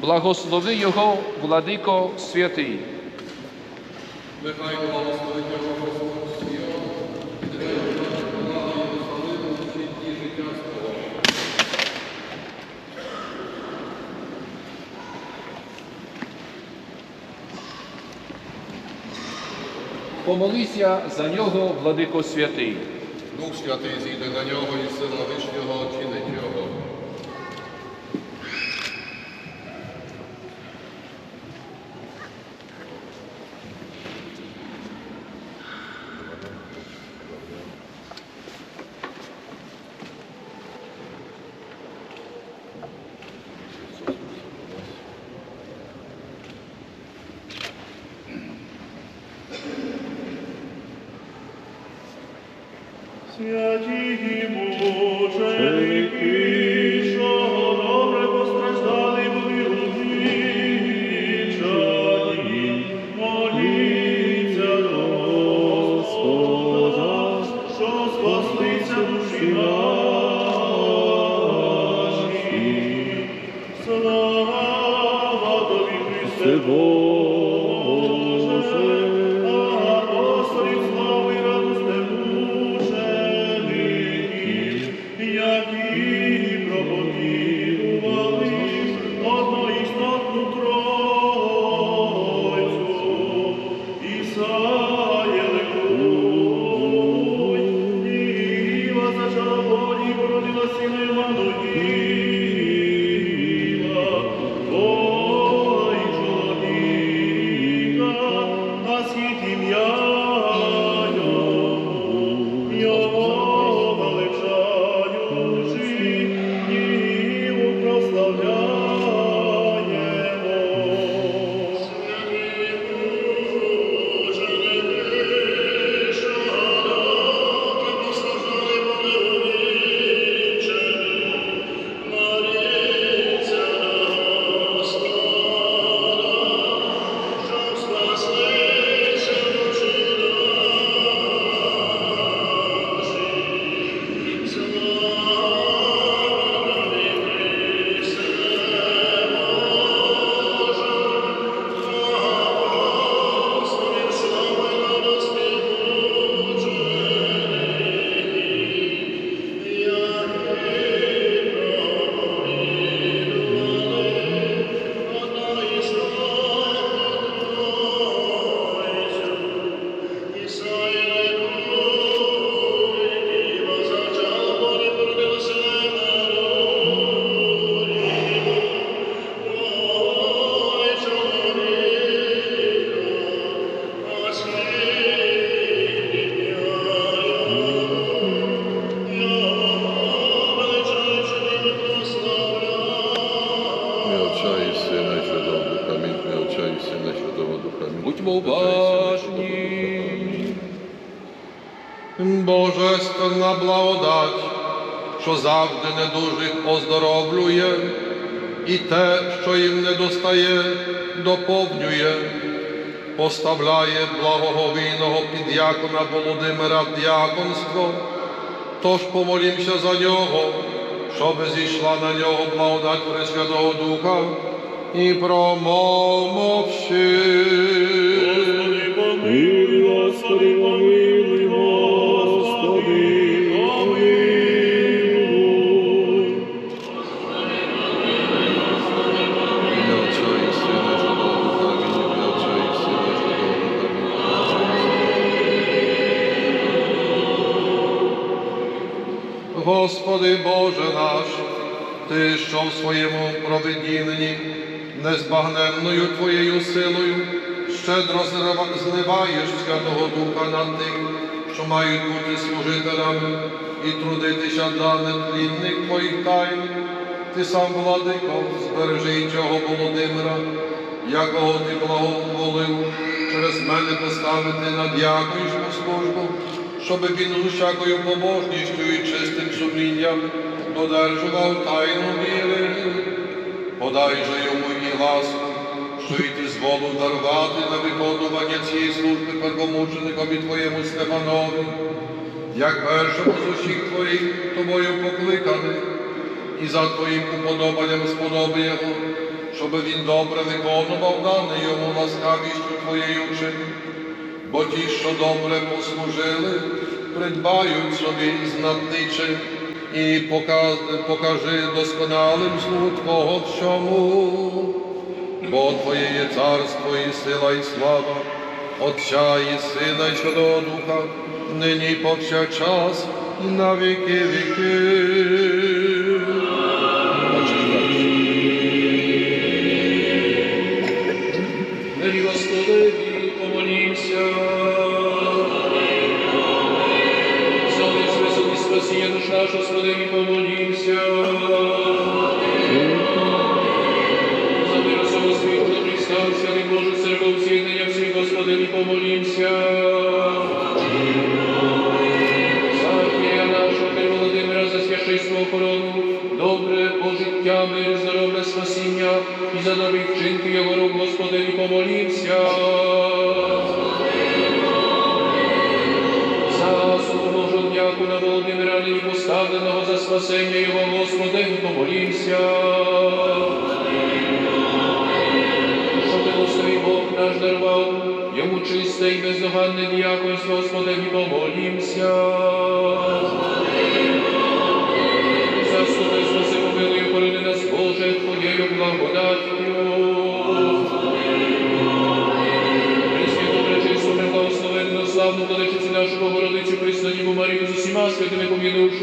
Благослови його, владико святий. нехай благословить його Господь Сіон, і нехай вона Єрусалиму в житті життя свого. Помолися за нього, владико святий. Дух Святий зійде на нього і сила Вишнього чинить спаслися душі наші. Слава тобі, Христе Боже, апостолів славу і радосте мучеників, які проповідували одноістотну Тройцю, Ісаєли уважні. Божественна благодать, що завжди недужих оздоровлює, і те, що їм не достає, доповнює, поставляє благого війного піддякона Володимира в діаконство. Тож помолімося за нього, щоб зійшла на нього благодать Пресвятого Духа і промовши. Господи Боже наш, Ти, що в своєму провидінні незбагненною Твоєю силою щедро зливаєш Святого Духа на тих, що мають бути служителями і трудитися для нетлінних Твоїх тайн. Ти сам, владико, збережи цього Володимира, якого ти благоволив через мене поставити на дякуючу службу, щоб він з усякою побожністю і чистим сумлінням додержував тайну віри. Подай же йому і ласку, що й ти зволив дарувати на виконування цієї служби первомученикові Твоєму Стефанові, як першому з усіх Твоїх тобою покликаний, і за Твоїм уподобанням сподоби його, щоб він добре виконував дане йому ласкавістю Твоєю вчинив. Бо ті, що добре послужили, придбають собі знатниче і показ, покажи досконалим слугу Твого всьому. Бо Твоє є царство і сила, і слава, Отця і Сина, і Святого Духа, нині повсякчас, і на віки віки. Охорону, добре пожиття, мир, здоров'я, спасіння і за добрі вчинки його рук, Господи, помолімся. За свого дякуна Володимира, нині поставленого за спасення його, Господи, помолімся. Милостивий Бог наш дарував, йому чисте і бездоганне діяконство, Господи, помолімся.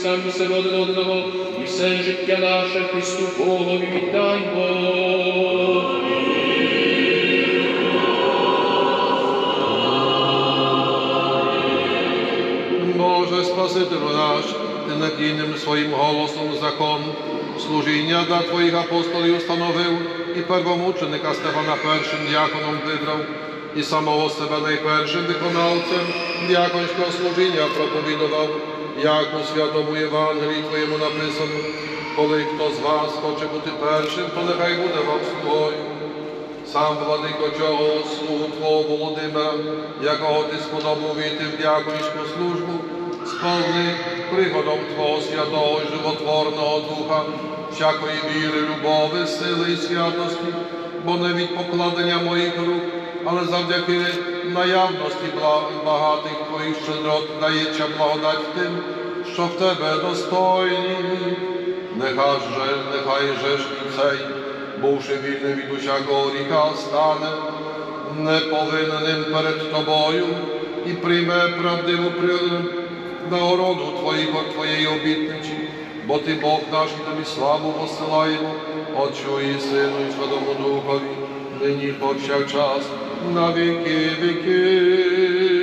Самі себе один одного, і все життя наше Христу Богові віддаймо. Боже, Спасителю наш, Ти надійним своїм голосом закон служіння до Твоїх апостолів установив і первомученика Стефана першим діаконом вибрав, і самого себе найпершим виконавцем діаконського служіння проповідував, як у святому Євангелії Твоєму написано, коли хто з вас хоче бути першим, то нехай буде вам слугою. Сам владико цього слугу Твого Володимира, якого ти сподобав війти в дяконську службу, сповни приходом Твого святого животворного Духа, всякої віри, любови, сили і святості, бо не від покладення моїх рук, але завдяки наявності багатих Твоїх щедрот дається благодать тим, що в Тебе достойні. Нехай же, нехай же ж цей, бувши вільним від усякого гріха, стане неповинним перед тобою і прийме правдиву при- нагороду твоїх, твоєї обітниці, бо ти Бог наш і тобі славу посилаємо, Отчу і Сину, і Святому Духові, нині повсякчас, на віки віки.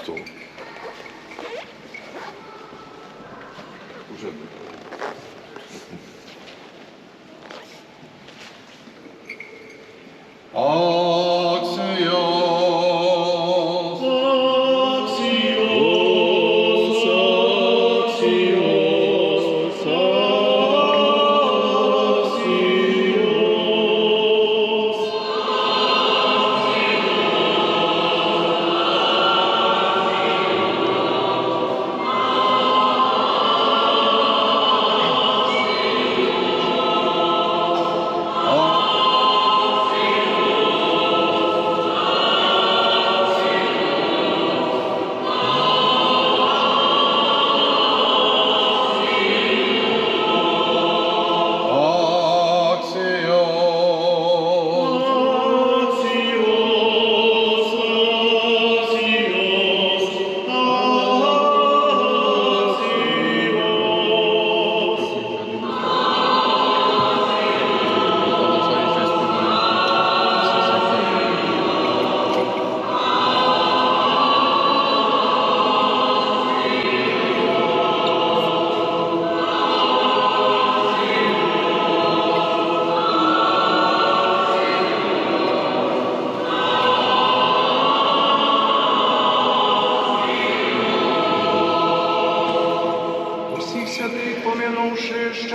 Апостол.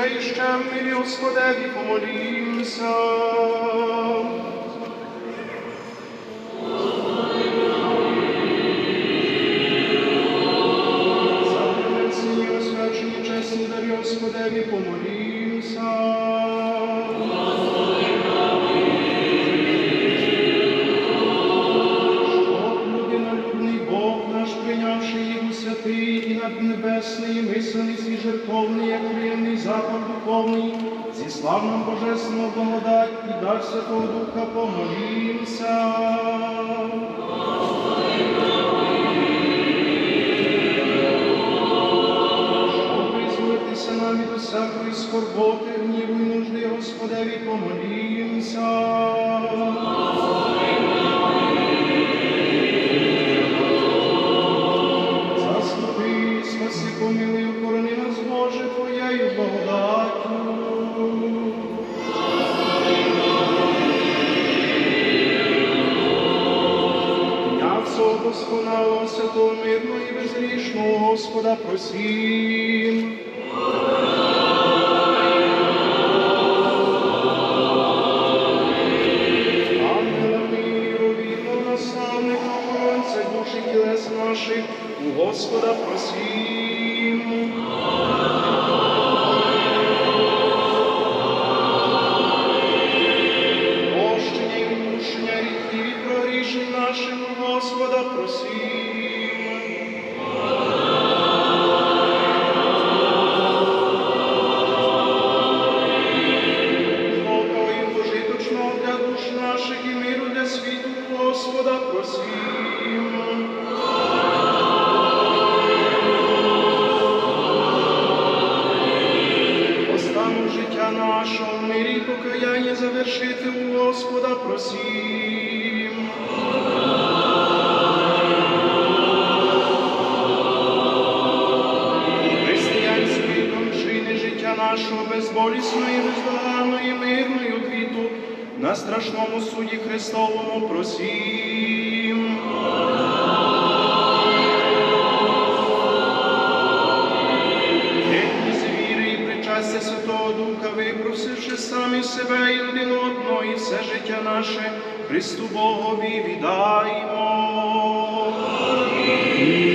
najszczędny Gospodewi, pomodlim się. tudo que eu Нашого безболісної, бездоганної, мирної квіту на страшному суді Христовому просім. приносивши самі себе і один одного, і все життя наше, Христу Богові віддаємо. Амінь.